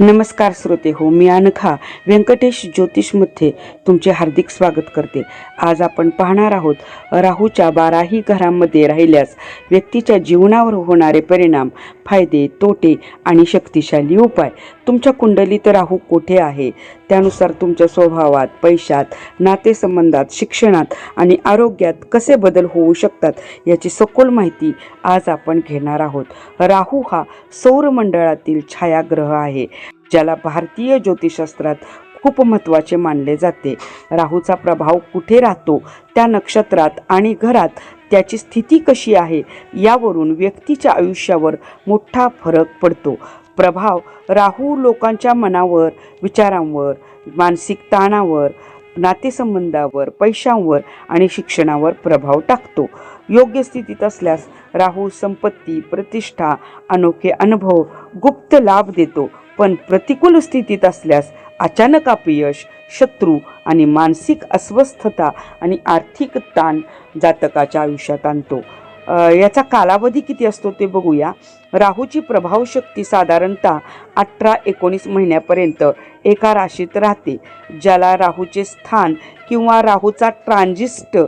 नमस्कार श्रोते हो मी अनखा व्यंकटेश ज्योतिषमध्ये तुमचे हार्दिक स्वागत करते. आज आपण पाहणार आहोत राहूच्या बाराही घरांमध्ये राहिल्यास व्यक्तीच्या जीवनावर होणारे परिणाम फायदे तोटे आणि शक्तिशाली उपाय. तुमच्या कुंडलीत राहू कोठे आहे? त्यानुसार तुमच्या स्वभावात पैशात नातेसंबंधात शिक्षणात आणि आरोग्यात कसे बदल होऊ शकतात याची सखोल माहिती आज आपण घेणार आहोत. राहू हा सौरमंडळातील छायाग्रह आहे ज्याला भारतीय ज्योतिषशास्त्रात खूप महत्त्वाचे मानले जाते. राहूचा प्रभाव कुठे राहतो त्या नक्षत्रात आणि घरात त्याची स्थिती कशी आहे यावरून व्यक्तीच्या आयुष्यावर मोठा फरक पडतो. प्रभाव राहू लोकांच्या मनावर विचारांवर मानसिक ताणावर नातेसंबंधावर पैशांवर आणि शिक्षणावर प्रभाव टाकतो. योग्य स्थितीत असल्यास राहू संपत्ती प्रतिष्ठा अनोखे अनुभव गुप्त लाभ देतो. पण प्रतिकूल स्थितीत असल्यास अचानक अपयश शत्रू आणि मानसिक अस्वस्थता आणि आर्थिक ताण जातकाच्या आयुष्यात आणतो. याचा कालावधी किती असतो ते बघूया. राहूची प्रभावशक्ती साधारणतः अठरा एकोणीस महिन्यापर्यंत एका राशीत राहते ज्याला राहूचे स्थान किंवा राहूचा ट्रान्झिस्ट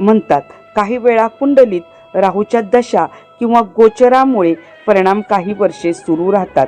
म्हणतात. काही वेळा कुंडलीत राहूच्या दशा किंवा गोचरामुळे परिणाम काही वर्षे सुरू राहतात.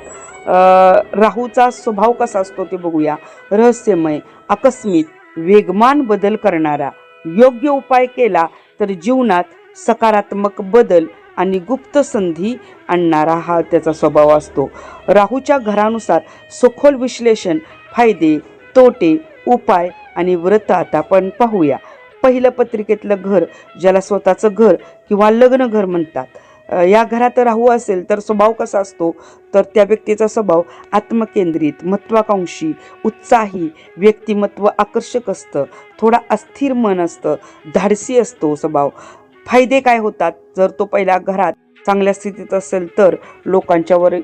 राहूचा स्वभाव कसा असतो ते बघूया. रहस्यमय आकस्मिक वेगमान बदल करणारा. योग्य उपाय केला तर जीवनात सकारात्मक बदल आणि गुप्त संधी आणणारा हा त्याचा स्वभाव असतो. राहूच्या घरानुसार सखोल विश्लेषण फायदे तोटे उपाय आणि व्रत आता आपण पाहूया. पहिलं पत्रिकेतलं घर ज्याला स्वतःचं घर किंवा लग्न घर म्हणतात. या घरात राहू असेल तर स्वभाव कसा असतो? तर त्या व्यक्तीचा स्वभाव आत्मकेंद्रित महत्वाकांक्षी उत्साही व्यक्तिमत्व आकर्षक असतं. थोडा अस्थिर मन असतं धाडसी असतो स्वभाव. फायदे काय होतात? जर तो पहिल्या घरात चांगल्या स्थितीत असेल तर लोकांच्यावर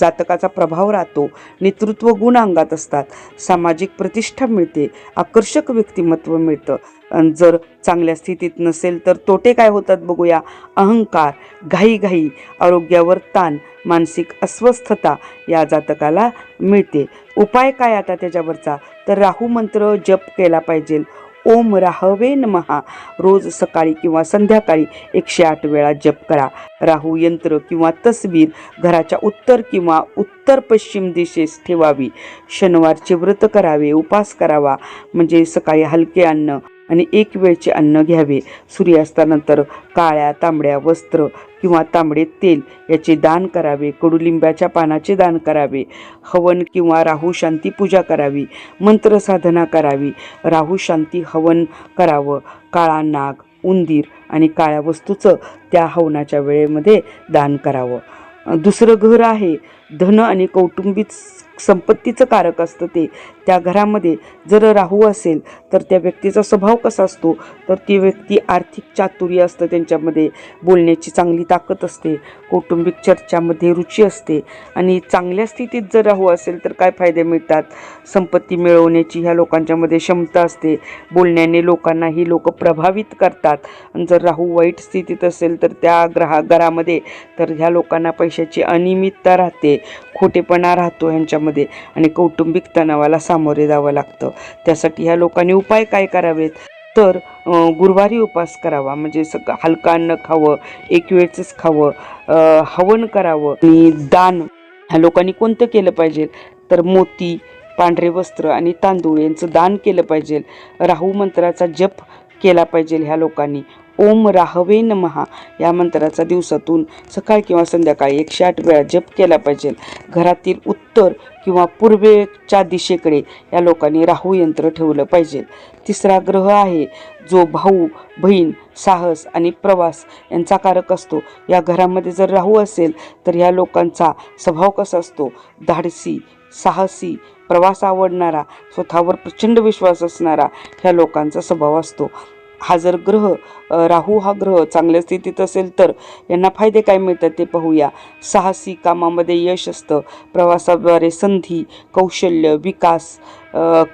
जातकाचा प्रभाव राहतो. नेतृत्व गुण अंगात असतात. सामाजिक प्रतिष्ठा मिळते. आकर्षक व्यक्तिमत्व मिळतं. जर चांगल्या स्थितीत नसेल तर तोटे काय होतात बघूया. अहंकार घाईघाई आरोग्यावर ताण मानसिक अस्वस्थता या जातकाला मिळते. उपाय काय आता त्याच्यावरचा? तर राहू मंत्र जप केला पाहिजे. ओम राहवे नमहा. रोज सकाळी किंवा संध्याकाळी एकशे आठ वेळा जप करा. राहू यंत्र किंवा तस्वीर घराच्या उत्तर किंवा उत्तर पश्चिम दिशेस ठेवावी. शनिवारचे व्रत करावे उपास करावा. म्हणजे सकाळी हलके अन्न आणि एक वेळचे अन्न घ्यावे. सूर्यास्तानंतर काळ्या तांबड्या वस्त्र किंवा तांबडे तेल याचे दान करावे. कडुलिंबाच्या पानाचे दान करावे. हवन किंवा राहू शांती पूजा करावी. मंत्र साधना करावी. राहू शांती हवन करावं. काळा नाग उंदीर आणि काळ्या वस्तूचं त्या हवनाच्या वेळेमध्ये दान करावं. दुसरं घर आहे. धन आणि कौटुंबिक संपत्तीचं कारक असतं ते. त्या घरामध्ये जर राहू असेल तर त्या व्यक्तीचा स्वभाव कसा असतो? तर ती व्यक्ती आर्थिक चातुर्य असतं त्यांच्यामध्ये. बोलण्याची चांगली ताकद असते कौटुंबिक चर्चामध्ये रुची असते आणि चांगल्या स्थितीत जर राहू असेल तर काय फायदे मिळतात? संपत्ती मिळवण्याची ह्या लोकांच्यामध्ये क्षमता असते. बोलण्याने लोकांनाही लोक प्रभावित करतात. आणि जर राहू वाईट स्थितीत असेल तर त्या ग्रहा घरामध्ये तर ह्या लोकांना पैशाची अनियमितता राहते. खोटेपणा राहतो ह्यांच्यामध्ये आणि कौटुंबिक तणावाला सामोरे जावं लागतं. त्यासाठी ह्या लोकांनी उपाय काय करावेत? तर गुरुवारी उपास करावा. म्हणजे सग हलका अन्न खावं एक वेळचंच खावं हवन करावं आणि दान. ह्या लोकांनी कोणतं केलं पाहिजे? तर मोती पांढरे वस्त्र आणि तांदूळ यांचं दान केलं पाहिजे. राहू मंत्राचा जप केला पाहिजे ह्या लोकांनी. ओम राहवे नमहा या मंत्राचा दिवसातून सकाळ किंवा संध्याकाळी एकशे आठ वेळा जप केला पाहिजे. घरातील उत्तर किंवा पूर्वेच्या दिशेकडे या लोकांनी राहू यंत्र ठेवलं पाहिजे. तिसरा ग्रह आहे जो भाऊ बहीण साहस आणि प्रवास यांचा कारक असतो. या घरामध्ये जर राहू असेल तर ह्या लोकांचा स्वभाव कसा असतो? धाडसी साहसी प्रवास आवडणारा स्वतःवर प्रचंड विश्वास असणारा ह्या लोकांचा स्वभाव असतो. हा जर ग्रह राहू हा ग्रह चांगल्या स्थितीत असेल तर यांना फायदे काय मिळतात ते पाहूया. साहसी कामामध्ये यश असतं. प्रवासाद्वारे संधी कौशल्य विकास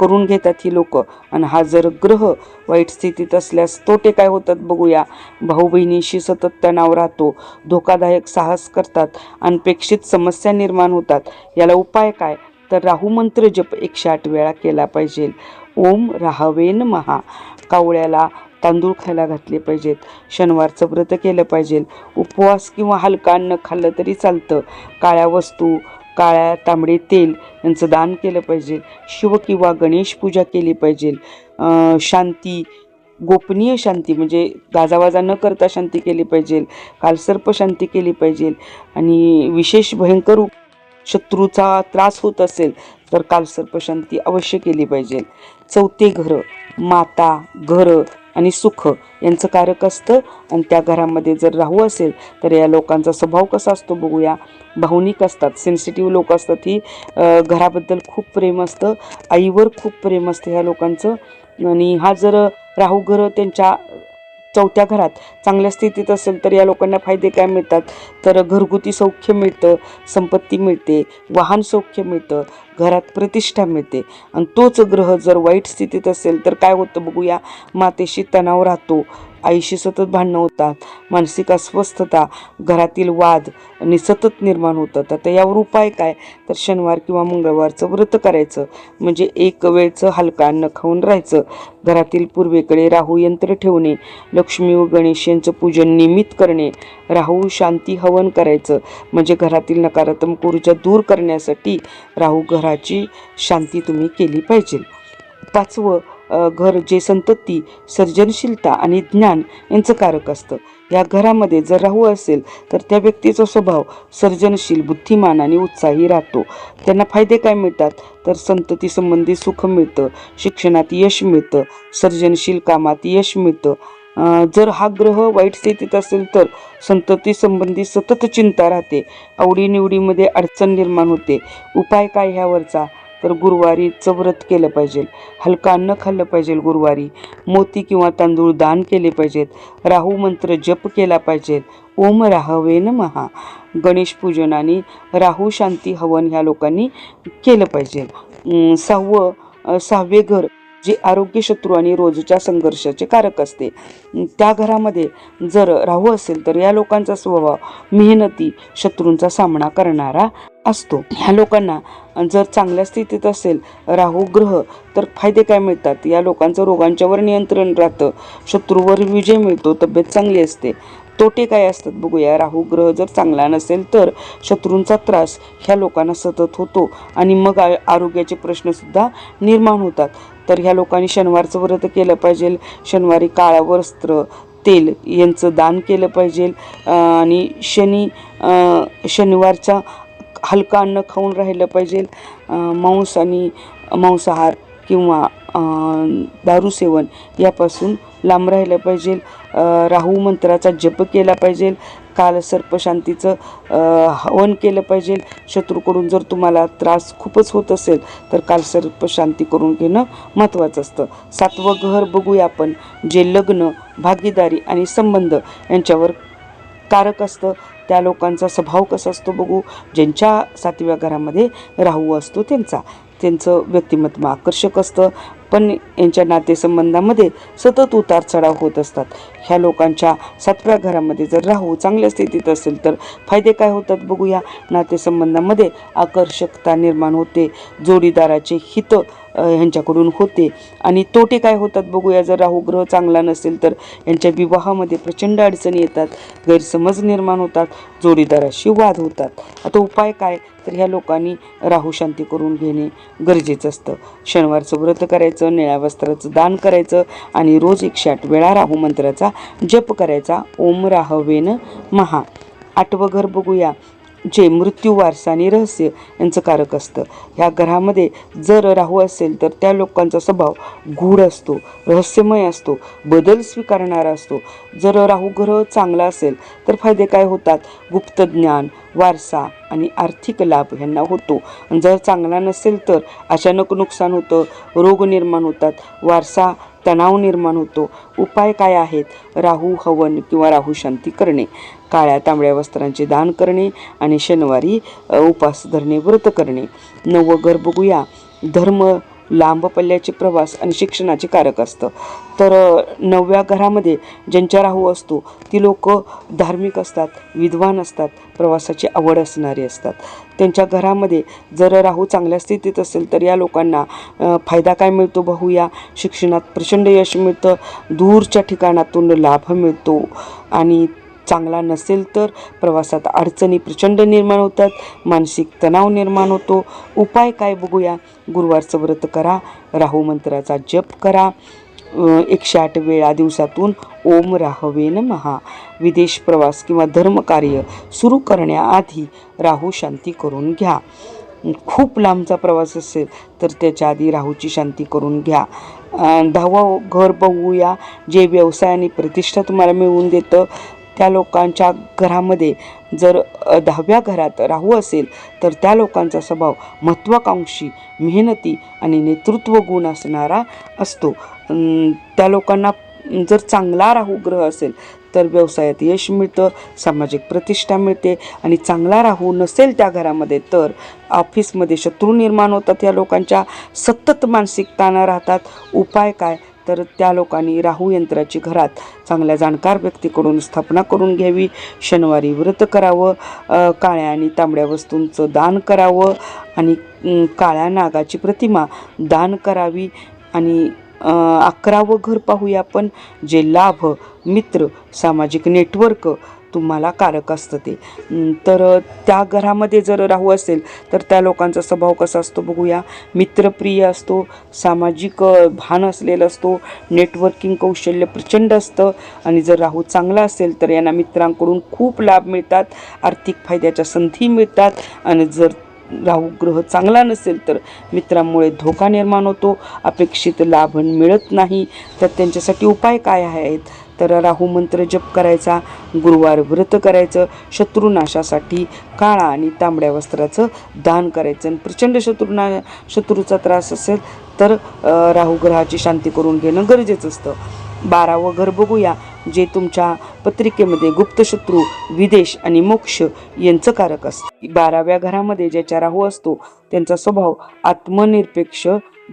करून घेतात ही लोक. आणि हा जर ग्रह वाईट स्थितीत असल्यास तोटे काय होतात बघूया. भाऊ बहिणीशी सतत तणाव राहतो. धोकादायक साहस करतात. अनपेक्षित समस्या निर्माण होतात. याला उपाय काय? तर राहू मंत्र जप एकशे आठ वेळा केला पाहिजे. ओम राहावेन महा कावळ्याला तांदूळ खायला घातले पाहिजेत. शनिवारचं व्रत केलं पाहिजे उपवास किंवा हलका अन्न खाल्लं तरी चालतं. काळ्या वस्तू काळ्या तांबडे तेल यांचं दान केलं पाहिजे शिव किंवा गणेश पूजा केली पाहिजे शांती गोपनीय शांती म्हणजे गाजावाजा न करता शांती केली पाहिजे कालसर्प शांती केली पाहिजे आणि विशेष भयंकर शत्रूचा त्रास होत असेल तर कालसर्प शांती अवश्य केली पाहिजे चौथे घर माता घर. आणि सुख यांचं कारक असतं. आणि त्या घरामध्ये जर राहू असेल तर या लोकांचा स्वभाव कसा असतो बघूया. भावनिक असतात सेन्सिटिव्ह लोक असतात. ही घराबद्दल खूप प्रेम असतं. आईवर खूप प्रेम असतं ह्या लोकांचं. आणि हा जर राहू घर त्यांच्या चौथ्या घरात चांगल्या स्थितीत असेल तर या लोकांना फायदे काय मिळतात? तर घरगुती सौख्य मिळतं संपत्ती मिळते वाहन सौख्य मिळतं. घरात प्रतिष्ठा मिळते. आणि तोच ग्रह जर वाईट स्थितीत असेल तर काय होतं बघूया. मातेशी तणाव राहतो. आईशी सतत भांडणं होतात. मानसिक अस्वस्थता घरातील वाद आणि सतत निर्माण होतात. आता यावर उपाय काय? तर शनिवार किंवा मंगळवारचं व्रत करायचं. म्हणजे एक वेळचं हलका अन्न खाऊन राहायचं. घरातील पूर्वेकडे राहू यंत्र ठेवणे. लक्ष्मी व गणेश यांचं पूजन नियमित करणे. राहू शांती हवन करायचं. म्हणजे घरातील नकारात्मक ऊर्जा दूर करण्यासाठी राहू घराची शांती तुम्ही केली पाहिजे. पाचवं घर जे संतती सर्जनशीलता आणि ज्ञान यांचं कारक असतं. या घरामध्ये जर राहू असेल तर त्या व्यक्तीचा स्वभाव सर्जनशील बुद्धिमान आणि उत्साही राहतो. त्यांना फायदे काय मिळतात? तर संतती संबंधी सुख मिळतं शिक्षणात यश मिळतं सर्जनशील कामात यश मिळतं जर हा ग्रह वाईट स्थितीत असेल तर संतती संबंधी सतत चिंता राहते. आवडीनिवडीमध्ये अडचण निर्माण होते. उपाय काय ह्यावरचा? तर गुरुवारीचं व्रत केलं पाहिजे. हलका अन्न खाल्लं पाहिजे गुरुवारी. मोती किंवा तांदूळ दान केले पाहिजेत. राहू मंत्र जप केला पाहिजे. ओम राहवेन महा गणेश पूजन आणि राहू शांती हवन ह्या लोकांनी केलं पाहिजे. सहावं सहावे घर जे आरोग्य शत्रू आणि रोजच्या संघर्षाचे कारक असते. त्या घरामध्ये जर राहू असेल तर या लोकांचा स्वभाव मेहनती शत्रूंचा सामना करणारा असतो. ह्या लोकांना जर चांगल्या स्थितीत असेल राहू ग्रह तर फायदे काय मिळतात? या लोकांचं रोगांच्यावर नियंत्रण राहतं. शत्रूवर विजय मिळतो तब्येत चांगली असते. तोटे काय असतात बघूया. राहू ग्रह जर चांगला नसेल तर शत्रूंचा त्रास ह्या लोकांना सतत होतो आणि मग आरोग्याचे प्रश्नसुद्धा निर्माण होतात. तर ह्या लोकांनी शनिवारचं व्रत केलं पाहिजे. शनिवारी काळा वस्त्र तेल यांचं दान केलं पाहिजे. आणि शनी शनिवारचा हलका अन्न खाऊन राहिलं पाहिजे. मांस आणि मांसाहार किंवा दारू सेवन यापासून लांब राहिलं पाहिजे. राहू मंत्राचा जप केला पाहिजे. काल सर्पशांतीचं हवन केलं पाहिजे. शत्रूकडून जर तुम्हाला त्रास खूपच होत असेल तर काल सर्पशांती करून घेणं महत्त्वाचं असतं. सातवं घर बघूया आपण जे लग्न भागीदारी आणि संबंध यांच्यावर कारक असतं. त्या लोकांचा स्वभाव कसा असतो बघू. ज्यांच्या सातव्या घरामध्ये राहू असतो त्यांचा. त्यांचं व्यक्तिमत्व आकर्षक असतं. पण यांच्या नातेसंबंधामध्ये सतत उतार चढाव होत असतात. ह्या लोकांच्या सातव्या घरामध्ये जर राहू चांगल्या स्थितीत असेल तर फायदे काय होतात बघूया. नातेसंबंधामध्ये आकर्षकता निर्माण होते. जोडीदाराचे हित ह्यांच्याकडून होते. आणि तोटे काय होतात बघूया. जर राहू ग्रह चांगला नसेल तर यांच्या विवाहामध्ये प्रचंड अडचणी येतात गैरसमज निर्माण होतात जोडीदाराशी वाद होतात. आता उपाय काय? तर ह्या लोकांनी राहू शांती करून घेणे गरजेचं असतं. शनिवारचं व्रत करायचं निळ्या वस्त्राचं दान करायचं आणि रोज एकशे आठ वेळा राहू मंत्राचा जप करायचा. ओम राहवेन महा. आठवं घर बघूया. जे मृत्यू वारसा आणि रहस्य यांचं कारक असतं. ह्या घरामध्ये जर राहू असेल तर त्या लोकांचा स्वभाव गूढ असतो रहस्यमय असतो बदल स्वीकारणारा असतो. जर राहू ग्रह चांगला असेल तर फायदे काय होतात? गुप्त ज्ञान वारसा आणि आर्थिक लाभ ह्यांना होतो. जर चांगला नसेल तर अचानक नुकसान होतं रोग निर्माण होतात. वारसा तणाव निर्माण होतो. उपाय काय आहेत? राहू हवन किंवा राहू शांती करणे. काळ्या तांबड्या वस्त्रांचे दान करणे आणि शनिवारी उपास धरणे व्रत करणे. नवं घर बघूया. धर्म लांब पल्ल्याचे प्रवास आणि शिक्षणाचे कारक असतं. तर नवव्या घरामध्ये ज्यांच्या राहू असतो ती लोक धार्मिक असतात विद्वान असतात प्रवासाची आवड असणारी असतात. त्यांच्या घरामध्ये जर राहू चांगल्या स्थितीत असेल तर या लोकांना फायदा काय मिळतो बहुया शिक्षणात प्रचंड यश मिळतं दूरच्या ठिकाणातून लाभ मिळतो आणि चांगला नसेल तर प्रवासात अडचणी प्रचंड निर्माण होतात मानसिक तणाव निर्माण होतो. उपाय काय बघूया? गुरुवारचं व्रत करा राहू मंत्राचा जप करा. एकशे आठ वेळा दिवसातून ओम राहवे महा विदेश प्रवास किंवा धर्मकार्य सुरू करण्याआधी राहू शांती करून घ्या. खूप लांबचा प्रवास असेल तर त्याच्या आधी राहूची शांती करून घ्या. अं, दहावं घर बघूया. जे व्यवसाय आणि प्रतिष्ठा तुम्हाला मिळवून देतं त्या लोकांच्या घरामध्ये जर दहाव्या घरात राहू असेल तर त्या लोकांचा स्वभाव महत्त्वाकांक्षी मेहनती आणि नेतृत्व गुण असणारा असतो. त्या लोकांना जर चांगला राहू ग्रह असेल तर व्यवसायात यश मिळतं सामाजिक प्रतिष्ठा मिळते आणि चांगला राहू नसेल त्या घरामध्ये तर ऑफिसमध्ये शत्रू निर्माण होतात या लोकांच्या. सतत मानसिक ताणा राहतात. उपाय काय? तर त्या लोकांनी राहू यंत्राची घरात चांगल्या जाणकार व्यक्तीकडून स्थापना करून घ्यावी. शनिवारी व्रत करावं काळ्या आणि तांबड्या वस्तूंचं दान करावं आणि काळ्या नागाची प्रतिमा दान करावी आणि अकरावं घर पाहूया आपण जे लाभ मित्र सामाजिक नेटवर्क तुम्हाला कारक असतं ते. तर त्या घरामध्ये जर राहू असेल तर त्या लोकांचा स्वभाव कसा असतो बघूया. मित्रप्रिय असतो सामाजिक भान असलेला असतो नेटवर्किंग कौशल्य प्रचंड असतं आणि जर राहू चांगला असेल तर यांना मित्रांकडून खूप लाभ मिळतात आर्थिक फायद्याच्या संधी मिळतात आणि जर राहू ग्रह चांगला नसेल तर मित्रांमुळे धोका निर्माण होतो अपेक्षित लाभ मिळत नाही. तर त्यांच्यासाठी उपाय काय आहेत? तर राहू मंत्र जप करायचा गुरुवार व्रत करायचं शत्रुनाशासाठी काळा आणि तांबड्या वस्त्राचं दान करायचं. आणि प्रचंड शत्रुना शत्रूचा त्रास असेल तर राहू ग्रहाची शांती करून घेणं गरजेचं असतं. बारावं घर बघूया जे तुमच्या पत्रिकेमध्ये गुप्तशत्रू विदेश आणि मोक्ष यांचं कारक असतं. बाराव्या घरामध्ये ज्याच्या राहू असतो त्यांचा स्वभाव आत्मनिरपेक्ष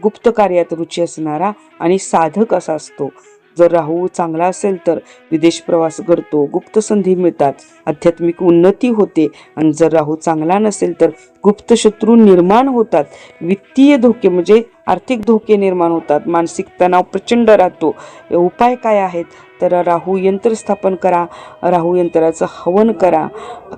गुप्त कार्यात रुची असणारा आणि साधक असा असतो. जर राहू चांगला असेल तर विदेश प्रवास घडतो गुप्त संधी मिळतात आध्यात्मिक उन्नती होते. आणि जर राहू चांगला नसेल तर गुप्त शत्रू निर्माण होतात. वित्तीय धोके म्हणजे आर्थिक धोके निर्माण होतात. मानसिक तणाव प्रचंड राहतो. उपाय काय आहेत? तर राहू यंत्र स्थापन करा. राहू यंत्राचं हवन करा.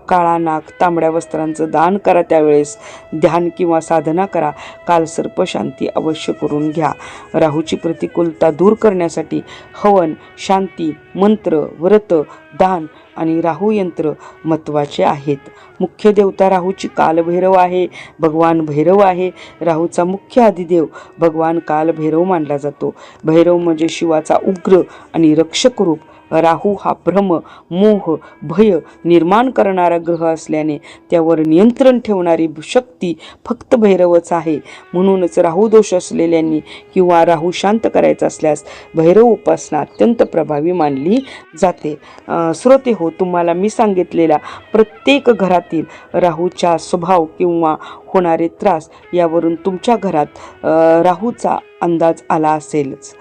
काळा नाग तांबड्या वस्त्रांचं दान करा त्यावेळेस. ध्यान किंवा साधना करा. कालसर्प शांती अवश्य करून घ्या. राहूची प्रतिकूलता दूर करण्यासाठी हवन शांती मंत्र व्रत दान आणि राहू यंत्र महत्त्वाचे आहेत. मुख्य देवता राहूची कालभैरव आहे भगवान भैरव आहे. राहूचा मुख्य अधिदेव भगवान कालभैरव मानला जातो. भैरव म्हणजे शिवाचा उग्र आणि रक्षक रूप. राहू हा भ्रम मोह भय निर्माण करणारा ग्रह असल्याने त्यावर नियंत्रण ठेवणारी शक्ती फक्त भैरवच आहे. म्हणूनच राहू दोष असलेल्यांनी किंवा राहू शांत करायचा असल्यास भैरव उपासना अत्यंत प्रभावी मानली जाते. श्रोते हो तुम्हाला मी सांगितलेला प्रत्येक घरातील राहूच्या स्वभाव किंवा होणारे त्रास यावरून तुमच्या घरात राहूचा अंदाज आला असेलच.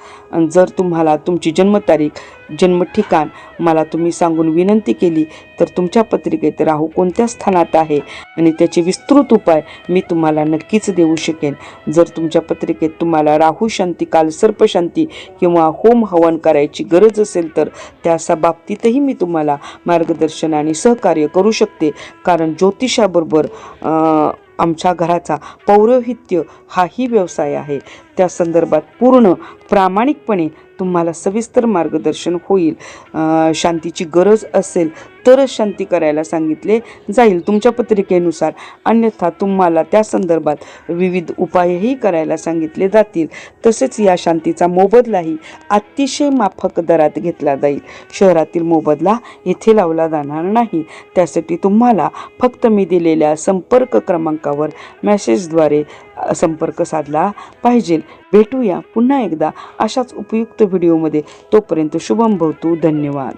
जर तुम्हाला तुमची जन्मतारीख जन्मठिकाण मला तुम्ही सांगून विनंती केली तर तुमच्या पत्रिकेत राहू कोणत्या स्थानात आहे आणि त्याचे विस्तृत उपाय मी तुम्हाला नक्कीच देऊ शकेन. जर तुमच्या पत्रिकेत तुम्हाला राहू शांती काल सर्पशांती किंवा होम हवन करायची गरज असेल तर त्या बाबतीतही मी तुम्हाला मार्गदर्शन आणि सहकार्य करू शकते. कारण ज्योतिषाबरोबर आमच्या घराचा पौरोहित्य हाही व्यवसाय आहे. त्या संदर्भात पूर्ण प्रामाणिकपणे तुम्हाला सविस्तर मार्गदर्शन होईल. शांतीची गरज असेल तरच शांती करायला सांगितले जाईल. तुमच्या पत्रिकेनुसार अन्यथा तुम्हाला त्या संदर्भात विविध उपायही करायला सांगितले जातील. तसेच या शांतीचा मोबदलाही अतिशय माफक दरात घेतला जाईल. शहरातील मोबदला येथे लावला जाणार नाही. त्यासाठी तुम्हाला फक्त मी दिलेल्या संपर्क क्रमांकावर मेसेजद्वारे संपर्क साधला पाहिजे. भेटूया पुन्हा एकदा अशाच उपयुक्त व्हिडिओमध्ये. तोपर्यंत शुभम भवतू धन्यवाद.